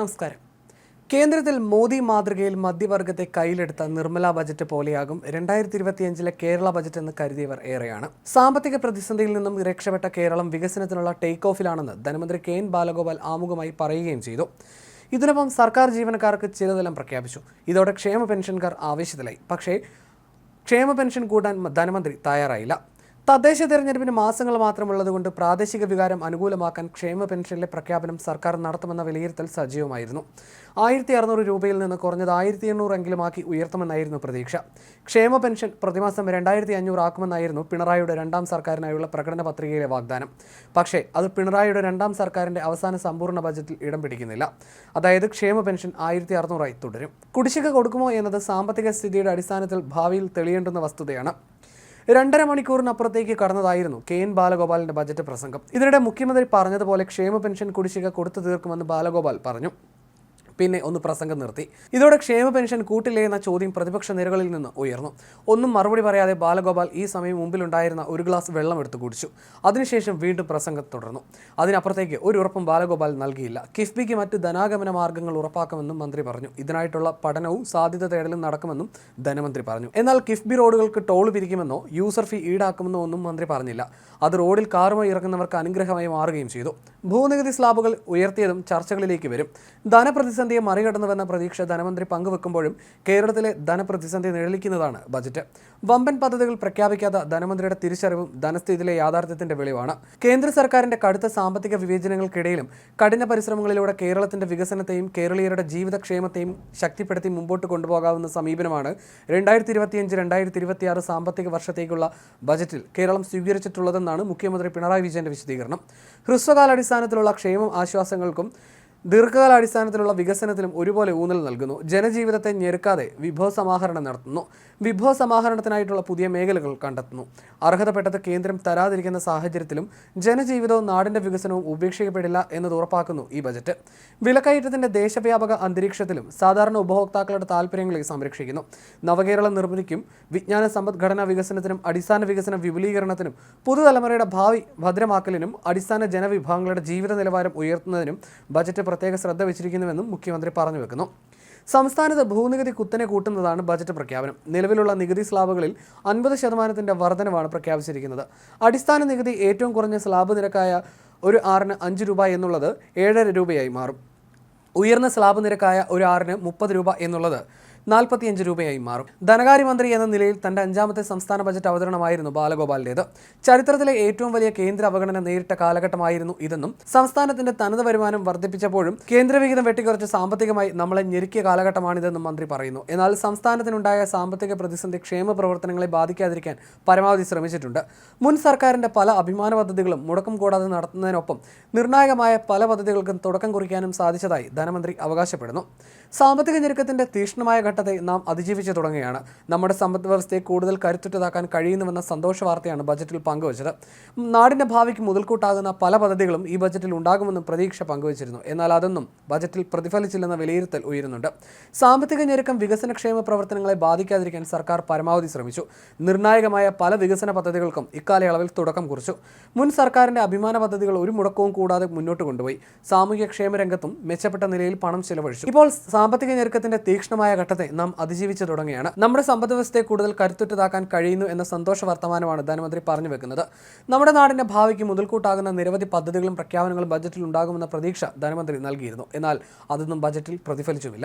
നമസ്കാരം. കേന്ദ്രത്തിൽ മോദി മാതൃകയിൽ മധ്യവർഗത്തെ കയ്യിലെടുത്ത നിർമ്മല ബജറ്റ് പോലെയാകും രണ്ടായിരത്തി ഇരുപത്തിയഞ്ചിലെ കേരള ബജറ്റ് എന്ന് കരുതിയവർ ഏറെയാണ്. സാമ്പത്തിക പ്രതിസന്ധിയിൽ നിന്നും രക്ഷപ്പെട്ട കേരളം വികസനത്തിനുള്ള ടേക്ക് ഓഫിലാണെന്ന് ധനമന്ത്രി കെ എൻ ബാലഗോപാൽ ആമുഖമായി പറയുകയും ചെയ്തു. ഇതിനൊപ്പം സർക്കാർ ജീവനക്കാർക്ക് ചിലതെല്ലാം പ്രഖ്യാപിച്ചു. ഇതോടെ ക്ഷേമ പെൻഷൻകാർ ആവേശത്തിലായി. പക്ഷേ ക്ഷേമ പെൻഷൻ കൂട്ടാൻ ധനമന്ത്രി തയ്യാറായില്ല. തദ്ദേശ തെരഞ്ഞെടുപ്പിന് മാസങ്ങൾ മാത്രമുള്ളതുകൊണ്ട് പ്രാദേശിക വികാരം അനുകൂലമാക്കാൻ ക്ഷേമ പെൻഷനിലെ പ്രഖ്യാപനം സർക്കാർ നടത്തുമെന്ന വിലയിരുത്തൽ സജീവമായിരുന്നു. ആയിരത്തി അറുന്നൂറ് രൂപയിൽ നിന്ന് കുറഞ്ഞത് ആയിരത്തി എണ്ണൂറെങ്കിലുമാക്കി ഉയർത്തുമെന്നായിരുന്നു പ്രതീക്ഷ. ക്ഷേമ പെൻഷൻ പ്രതിമാസം രണ്ടായിരത്തി അഞ്ഞൂറ് ആക്കുമെന്നായിരുന്നു പിണറായിയുടെ രണ്ടാം സർക്കാരിനായുള്ള പ്രകടന പത്രികയിലെ വാഗ്ദാനം. പക്ഷേ അത് പിണറായിയുടെ രണ്ടാം സർക്കാരിന്റെ അവസാന സമ്പൂർണ ബജറ്റിൽ ഇടം പിടിക്കുന്നില്ല. അതായത് ക്ഷേമ പെൻഷൻ ആയിരത്തി അറുന്നൂറായി തുടരും. കുടിശ്ശിക കൊടുക്കുമോ എന്നത് സാമ്പത്തിക സ്ഥിതിയുടെ അടിസ്ഥാനത്തിൽ ഭാവിയിൽ തെളിയേണ്ടുന്ന വസ്തുതയാണ്. രണ്ടര മണിക്കൂറിനപ്പുറത്തേക്ക് കടന്നതായിരുന്നു കെ എൻ ബാലഗോപാലിന്റെ ബജറ്റ് പ്രസംഗം. ഇതിനിടെ മുഖ്യമന്ത്രി പറഞ്ഞതുപോലെ ക്ഷേമ പെൻഷൻ കുടിശ്ശിക കൊടുത്തു തീർക്കുമെന്ന് ബാലഗോപാൽ പറഞ്ഞു. പിന്നെ ഒന്ന് പ്രസംഗം നിർത്തി. ഇതോടെ ക്ഷേമ പെൻഷൻ കൂട്ടില്ലേ എന്ന ചോദ്യം പ്രതിപക്ഷ നിരകളിൽ നിന്ന് ഉയർന്നു. ഒന്നും മറുപടി പറയാതെ ബാലഗോപാൽ ഈ സമയം മുമ്പിലുണ്ടായിരുന്ന ഒരു ഗ്ലാസ് വെള്ളം എടുത്തു കുടിച്ചു. അതിനുശേഷം വീണ്ടും പ്രസംഗം തുടർന്നു. അതിനപ്പുറത്തേക്ക് ഒരു ഉറപ്പും ബാലഗോപാൽ നൽകിയില്ല. കിഫ്ബിക്ക് മറ്റ് ധനാഗമന മാർഗങ്ങൾ ഉറപ്പാക്കുമെന്നും മന്ത്രി പറഞ്ഞു. ഇതിനായിട്ടുള്ള പഠനവും സാധ്യത തേടലും നടക്കുമെന്നും ധനമന്ത്രി പറഞ്ഞു. എന്നാൽ കിഫ്ബി റോഡുകൾക്ക് ടോൾ പിരിക്കുമെന്നോ യൂസർ ഫീ ഈടാക്കുമെന്നോ ഒന്നും മന്ത്രി പറഞ്ഞില്ല. അത് റോഡിൽ കാറുമായി ഇറങ്ങുന്നവർക്ക് അനുഗ്രഹമായി മാറുകയും ചെയ്തു. ഭൂനികുതി സ്ലാബുകൾ ഉയർത്തിയതും ചർച്ചകളിലേക്ക് വരും. ധനപ്രതിസന്ധിയെ മറികടന്നുവെന്ന പ്രതീക്ഷ ധനമന്ത്രി പങ്കുവെക്കുമ്പോഴും കേരളത്തിലെ ധനപ്രതിസന്ധി നിഴലിക്കുന്നതാണ് ബജറ്റ്. വമ്പൻ പദ്ധതികൾ പ്രഖ്യാപിക്കാത്ത ധനമന്ത്രിയുടെ തിരിച്ചറിവും ധനസ്ഥിതിയിലെ യാഥാർത്ഥ്യത്തിന്റെ വെളിവാണ്. കേന്ദ്ര സർക്കാരിന്റെ കടുത്ത സാമ്പത്തിക വിവേചനങ്ങൾക്കിടയിലും കഠിന പരിശ്രമങ്ങളിലൂടെ കേരളത്തിന്റെ വികസനത്തെയും കേരളീയരുടെ ജീവിതക്ഷേമത്തെയും ശക്തിപ്പെടുത്തി മുമ്പോട്ട് കൊണ്ടുപോകാവുന്ന സമീപനമാണ് രണ്ടായിരത്തി ഇരുപത്തിയഞ്ച് രണ്ടായിരത്തി ഇരുപത്തിയാറ് സാമ്പത്തിക വർഷത്തേക്കുള്ള ബജറ്റിൽ കേരളം സ്വീകരിച്ചിട്ടുള്ളതെന്നാണ് മുഖ്യമന്ത്രി പിണറായി വിജയന്റെ വിശദീകരണം. ഹ്രസ്വകാലാടിസ്ഥാനത്തിലുള്ള ക്ഷേമം ആശ്വാസങ്ങൾക്കും ദീർഘകാലാടിസ്ഥാനത്തിലുള്ള വികസനത്തിലും ഒരുപോലെ ഊന്നൽ നൽകുന്നു. ജനജീവിതത്തെ ഞെരുക്കാതെ വിഭവ സമാഹരണം നടത്തുന്നു. വിഭവ സമാഹരണത്തിനായിട്ടുള്ള പുതിയ മേഖലകൾ കണ്ടെത്തുന്നു. അർഹതപ്പെട്ടത് കേന്ദ്രം തരാതിരിക്കുന്ന സാഹചര്യത്തിലും ജനജീവിതവും നാടിന്റെ വികസനവും ഉപേക്ഷിക്കപ്പെടില്ല എന്നത് ഉറപ്പാക്കുന്നു ഈ ബജറ്റ്. വിലക്കയറ്റത്തിന്റെ ദേശവ്യാപക അന്തരീക്ഷത്തിലും സാധാരണ ഉപഭോക്താക്കളുടെ താൽപ്പര്യങ്ങളെ സംരക്ഷിക്കുന്നു. നവകേരള നിർമ്മിതിക്കും വിജ്ഞാന സമ്പദ്ഘടനാ വികസനത്തിനും അടിസ്ഥാന വികസന വിപുലീകരണത്തിനും പുതുതലമുറയുടെ ഭാവി ഭദ്രമാക്കലിനും അടിസ്ഥാന ജനവിഭാഗങ്ങളുടെ ജീവിത നിലവാരം ഉയർത്തുന്നതിനും ബജറ്റ് പ്രത്യേക ശ്രദ്ധ വെച്ചിരിക്കുന്നുവെന്നും മുഖ്യമന്ത്രി പറഞ്ഞു വെക്കുന്നു. സംസ്ഥാനത്ത് ഭൂനികുതി കുത്തനെ കൂട്ടുന്നതാണ് ബജറ്റ് പ്രഖ്യാപനം. നിലവിലുള്ള നികുതി സ്ലാബുകളിൽ അൻപത് ശതമാനത്തിന്റെ വർധനവാണ് പ്രഖ്യാപിച്ചിരിക്കുന്നത്. അടിസ്ഥാന നികുതി ഏറ്റവും കുറഞ്ഞ സ്ലാബ് നിരക്കായ ഒരു ആറിന് അഞ്ച് രൂപ എന്നുള്ളത് ഏഴര രൂപയായി മാറും. ഉയർന്ന സ്ലാബ് നിരക്കായ ഒരു ആറിന് മുപ്പത് രൂപ എന്നുള്ളത് നാൽപ്പത്തിയഞ്ച് രൂപയായി മാറും. ധനകാര്യമന്ത്രി എന്ന നിലയിൽ തന്റെ അഞ്ചാമത്തെ സംസ്ഥാന ബജറ്റ് അവതരണമായിരുന്നു ബാലഗോപാലിന്റേത്. ചരിത്രത്തിലെ ഏറ്റവും വലിയ കേന്ദ്ര അവഗണന നേരിട്ട കാലഘട്ടമായിരുന്നു ഇതെന്നും സംസ്ഥാനത്തിന്റെ തനത് വരുമാനം വർദ്ധിപ്പിച്ചപ്പോഴും കേന്ദ്രവിഹിതം വെട്ടിക്കുറച്ച് സാമ്പത്തികമായി നമ്മളെ ഞെരുക്കിയ കാലഘട്ടമാണിതെന്നും മന്ത്രി പറയുന്നു. എന്നാൽ സംസ്ഥാനത്തിനുണ്ടായ സാമ്പത്തിക പ്രതിസന്ധി ക്ഷേമ പ്രവർത്തനങ്ങളെ ബാധിക്കാതിരിക്കാൻ പരമാവധി ശ്രമിച്ചിട്ടുണ്ട്. മുൻ സർക്കാരിന്റെ പല അഭിമാന പദ്ധതികളും മുടക്കം കൂടാതെ നടത്തുന്നതിനൊപ്പം നിർണായകമായ പല പദ്ധതികൾക്കും തുടക്കം കുറിക്കാനും സാധിച്ചതായി ധനമന്ത്രി അവകാശപ്പെടുന്നു. സാമ്പത്തിക ഞെരുക്കത്തിന്റെ തീക്ഷ്ണമായ ഘട്ടത്തെ നാം അതിജീവിച്ചു തുടങ്ങുകയാണ്. നമ്മുടെ സമ്പദ് വ്യവസ്ഥയെ കൂടുതൽ കരുത്തുറ്റതാക്കാൻ കഴിയുന്നുവെന്ന സന്തോഷ വാർത്തയാണ് ബജറ്റിൽ പങ്കുവച്ചത്. നാടിന്റെ ഭാവിക്ക് മുതൽക്കൂട്ടാകുന്ന പല പദ്ധതികളും ഈ ബജറ്റിൽ ഉണ്ടാകുമെന്നും പ്രതീക്ഷ പങ്കുവച്ചിരുന്നു. എന്നാൽ അതൊന്നും ബജറ്റിൽ പ്രതിഫലിച്ചില്ലെന്ന വിലയിരുത്തൽ ഉയരുന്നുണ്ട്. സാമ്പത്തിക ഞെരുക്കം വികസനക്ഷേമ പ്രവർത്തനങ്ങളെ ബാധിക്കാതിരിക്കാൻ സർക്കാർ പരമാവധി ശ്രമിച്ചു. നിർണായകമായ പല വികസന പദ്ധതികൾക്കും ഇക്കാലയളവിൽ തുടക്കം കുറിച്ചു. മുൻ സർക്കാരിന്റെ അഭിമാന പദ്ധതികൾ ഒരു മുടക്കവും കൂടാതെ മുന്നോട്ട് കൊണ്ടുപോയി. സാമൂഹ്യക്ഷേമ രംഗത്തും മെച്ചപ്പെട്ട നിലയിൽ പണം ചെലവഴിച്ചു. ഇപ്പോൾ സാമ്പത്തിക ഞെരുക്കത്തിന്റെ തീക്ഷ്ണമായ ഘട്ടത്തെ നാം അതിജീവിച്ചു തുടങ്ങിയാണ് നമ്മുടെ സമ്പദ് വ്യവസ്ഥയെ കൂടുതൽ കരുത്തുറ്റതാക്കാൻ കഴിയുന്നു എന്ന സന്തോഷ വർത്തമാനമാണ് ധനമന്ത്രി പറഞ്ഞു വെക്കുന്നത്. നമ്മുടെ നാടിന്റെ ഭാവിക്ക് മുതൽക്കൂട്ടാകുന്ന നിരവധി പദ്ധതികളും പ്രഖ്യാപനങ്ങളും ബജറ്റിൽ ഉണ്ടാകുമെന്ന പ്രതീക്ഷ ധനമന്ത്രി നൽകിയിരുന്നു. എന്നാൽ അതൊന്നും ബജറ്റിൽ പ്രതിഫലിച്ചുമില്ല.